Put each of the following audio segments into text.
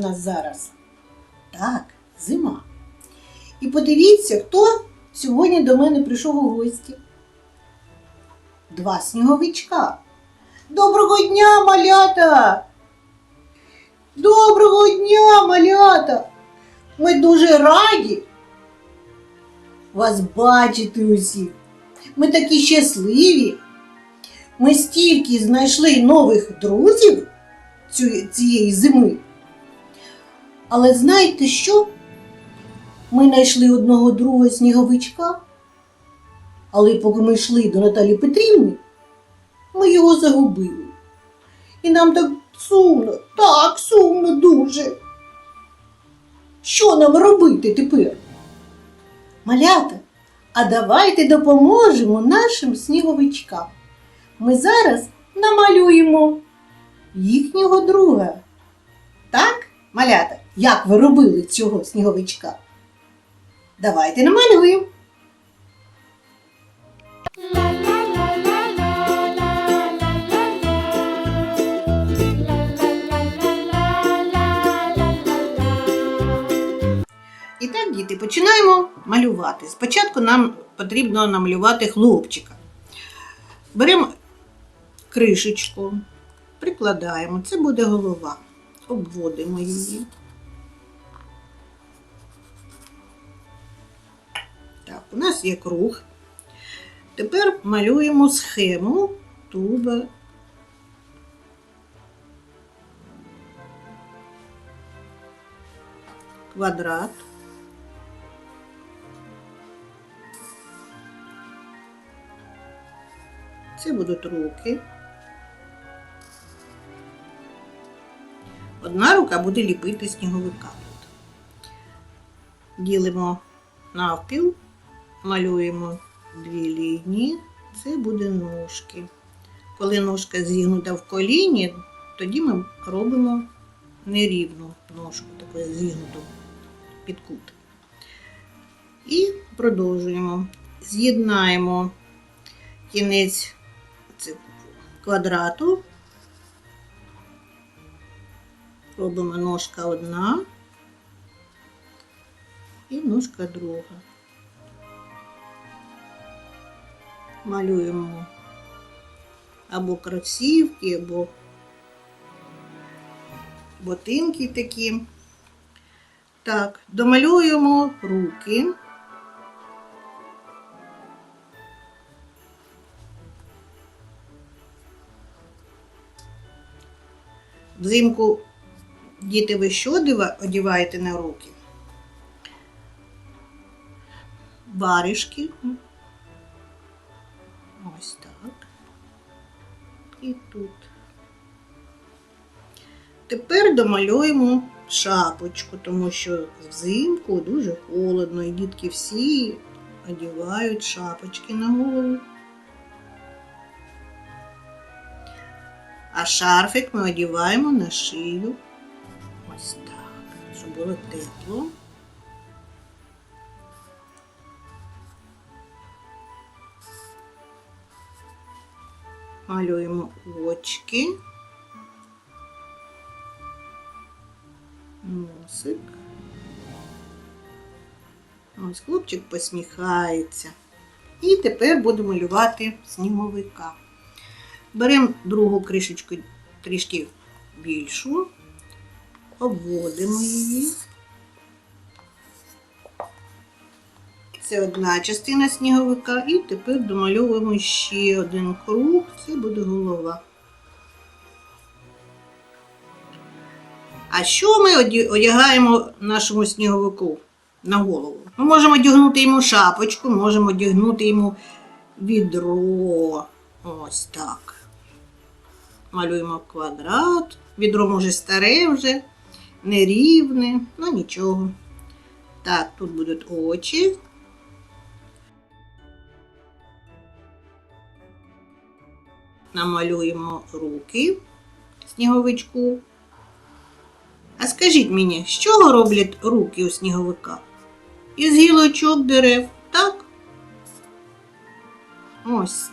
нас зараз? Так, зима. І подивіться, хто сьогодні до мене прийшов у гості. Два сніговичка. Доброго дня, малята! Доброго дня, малята! Ми дуже раді вас бачити усіх. Ми такі щасливі. Ми стільки знайшли нових друзів цієї зими. Але знаєте що? Ми знайшли одного другого сніговичка, але поки ми йшли до Наталі Петрівни, ми його загубили. І нам так сумно, так сумно дуже. Що нам робити тепер? Малята, а давайте допоможемо нашим сніговичкам. Ми зараз намалюємо їхнього друга. Так, малята, як ви робили цього сніговичка? Давайте намалюємо. І так, діти, починаємо малювати. Спочатку нам потрібно намалювати хлопчика. Беремо кришечку, прикладаємо. Це буде голова. Обводимо її. Є круг. Тепер малюємо схему туба. Квадрат. Це будуть руки. Одна рука буде ліпити сніговика. Ділимо навпіл, малюємо дві лінії. Це буде ножки. Коли ножка зігнута в коліні, тоді ми робимо нерівну ножку, таку зігнуту під кут. І продовжуємо. З'єднаємо кінець квадрату. Робимо ножка одна і ножка друга. Малюємо або кросівки, або ботинки такі. Так, домалюємо руки. Взимку діти ви що одягаєте на руки? Варежки. Ось так. І тут. Тепер домалюємо шапочку, тому що взимку дуже холодно, і дітки всі одягають шапочки на голову. А шарфик ми одягаємо на шию. Ось так, щоб було тепло. Малюємо очки. Носик. Ось хлопчик посміхається. І тепер будемо малювати сніговика. Беремо другу кришечку трішки більшу, обводимо її. Це одна частина сніговика, і тепер домальовуємо ще один круг, це буде голова. А що ми одягаємо нашому сніговику на голову? Ми можемо одягнути йому шапочку, можемо одягнути йому відро. Ось так. Малюємо квадрат. Відро може старе вже, нерівне, ну нічого. Так, тут будуть очі. Намалюємо руки сніговичку. А скажіть мені, з чого роблять руки у сніговика? Із гілочок дерев, так? Ось.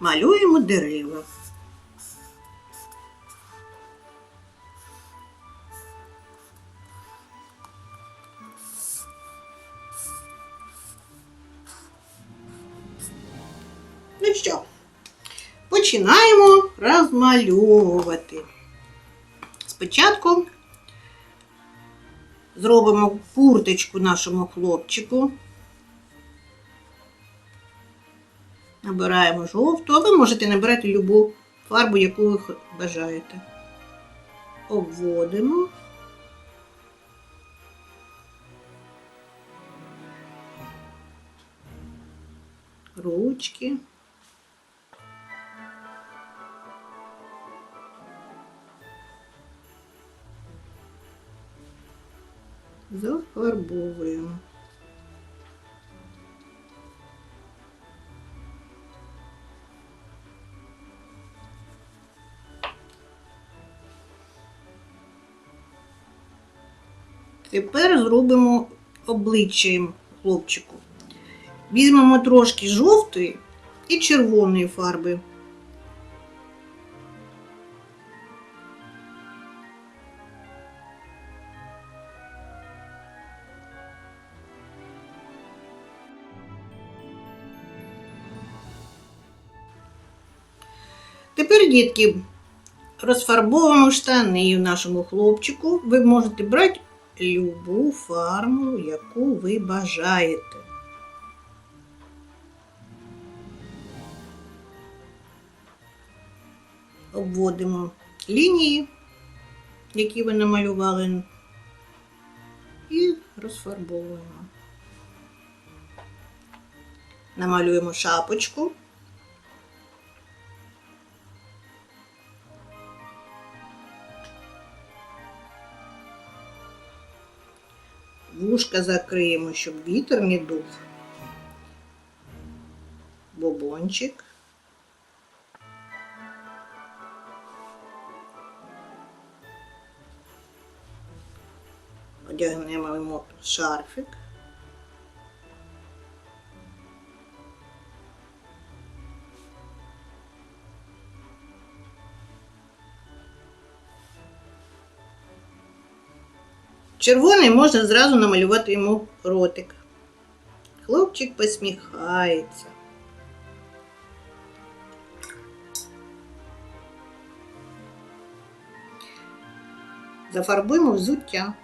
Малюємо дерева. Ну що, починаємо розмальовувати. Спочатку зробимо курточку нашому хлопчику. Набираємо жовту, а ви можете набирати любу фарбу, яку ви бажаєте. Обводимо. Ручки. Зафарбовуємо. Тепер зробимо обличчя хлопчику. Візьмемо трошки жовтої і червоної фарби. Дітки, розфарбовуємо штани в нашому хлопчику. Ви можете брати любу фарбу, яку ви бажаєте. Обводимо лінії, які ви намалювали, і розфарбовуємо. Намалюємо шапочку. Вушка закриємо, щоб вітер не дув. Бобончик. Одягнемо йому шарфик. Червоний можна зразу намалювати йому ротик. Хлопчик посміхається. Зафарбуємо взуття.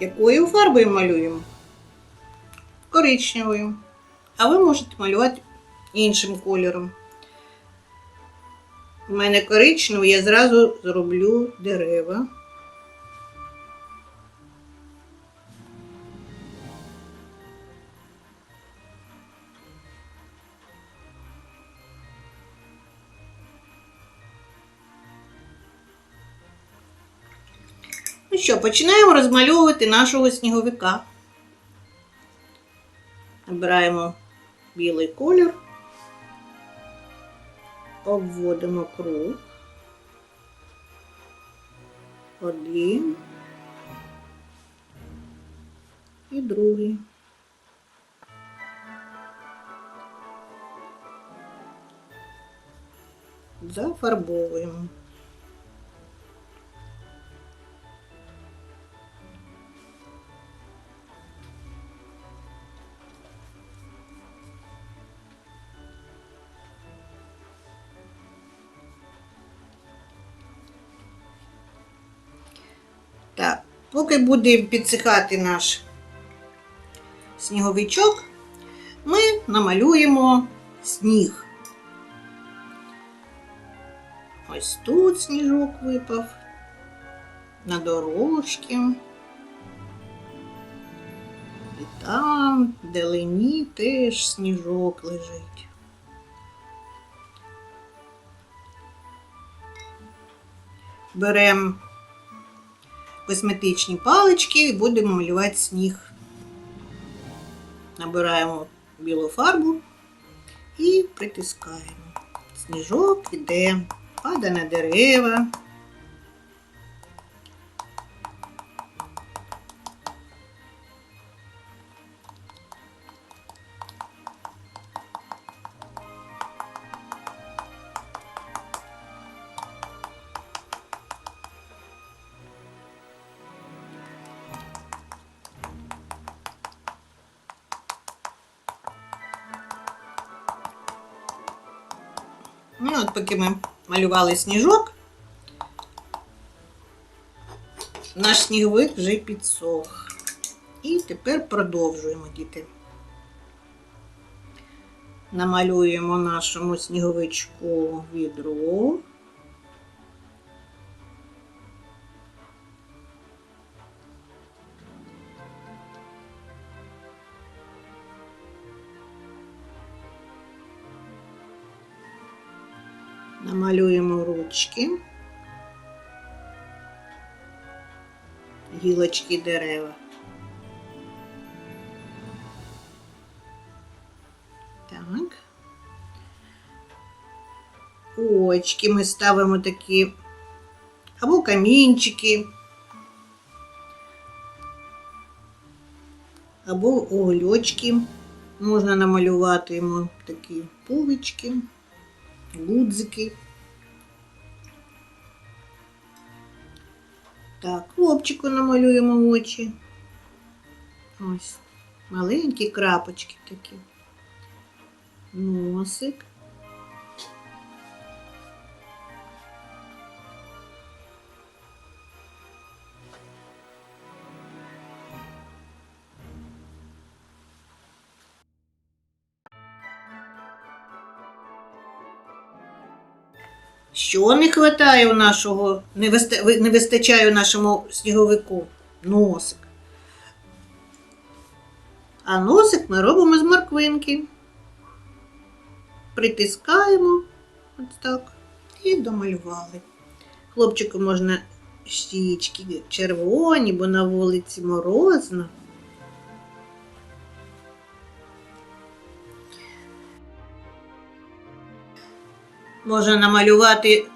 Якою фарбою малюємо? Коричневою. А ви можете малювати іншим кольором. У мене коричневий, я зразу зроблю дерева. Ну що, починаємо розмальовувати нашого сніговика. Набираємо білий колір, обводимо круг. Один і другий. Зафарбовуємо. Поки буде підсихати наш сніговичок, ми намалюємо сніг. Ось тут сніжок випав, на дорожки. І там, вдалині, теж сніжок лежить. беремо косметичні палички і будемо малювати сніг. Набираємо білу фарбу і притискаємо. Сніжок іде, падає на дерева. Ну, от поки ми малювали сніжок, наш сніговик вже підсох. І тепер продовжуємо, діти. Намалюємо нашому сніговичку відро. Намалюємо ручки, гілочки дерева. Так. Очки ми ставимо такі або камінчики, або угольочки. Можна намалювати йому такі пувички гудзики. Так, хлопчику намалюємо очі. Ось. Маленькі крапочки такі. Носик. Що не вистачає у нашого, не, виста- ви- не вистачає у нашому сніговику? Носик. А носик ми робимо з морквинки. Притискаємо ось так і домалювали. Хлопчику можна щічки червоні, бо на вулиці морозно. Можна намалювати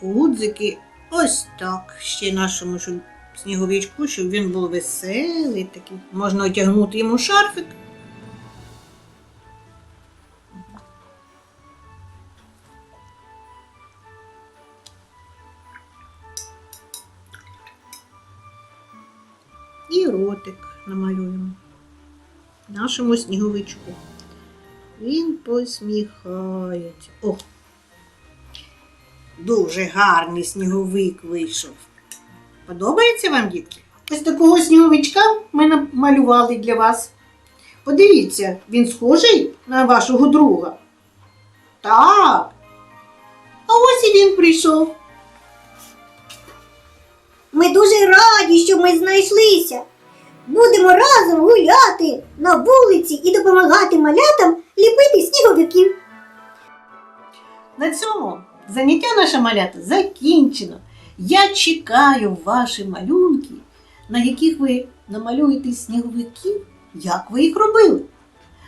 гудзики ось так. Ще нашому щоб сніговичку, щоб він був веселий такий. Можна одягнути йому шарфик. І ротик намалюємо нашому сніговичку. Він посміхається. О! Дуже гарний сніговик вийшов. Подобається вам, дітки? Ось такого сніговичка ми намалювали для вас. Подивіться, він схожий на вашого друга. Так. А ось і він прийшов. Ми дуже раді, що ми знайшлися. Будемо разом гуляти на вулиці і допомагати малятам ліпити сніговиків. На цьому заняття наше малята закінчено. Я чекаю ваші малюнки, на яких ви намалюєте сніговиків, як ви їх робили.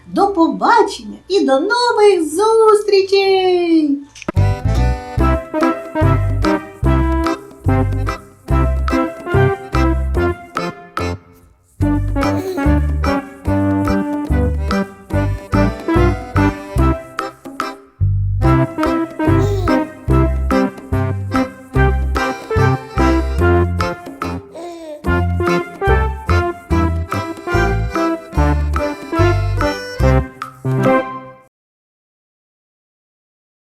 До побачення і до нових зустрічей!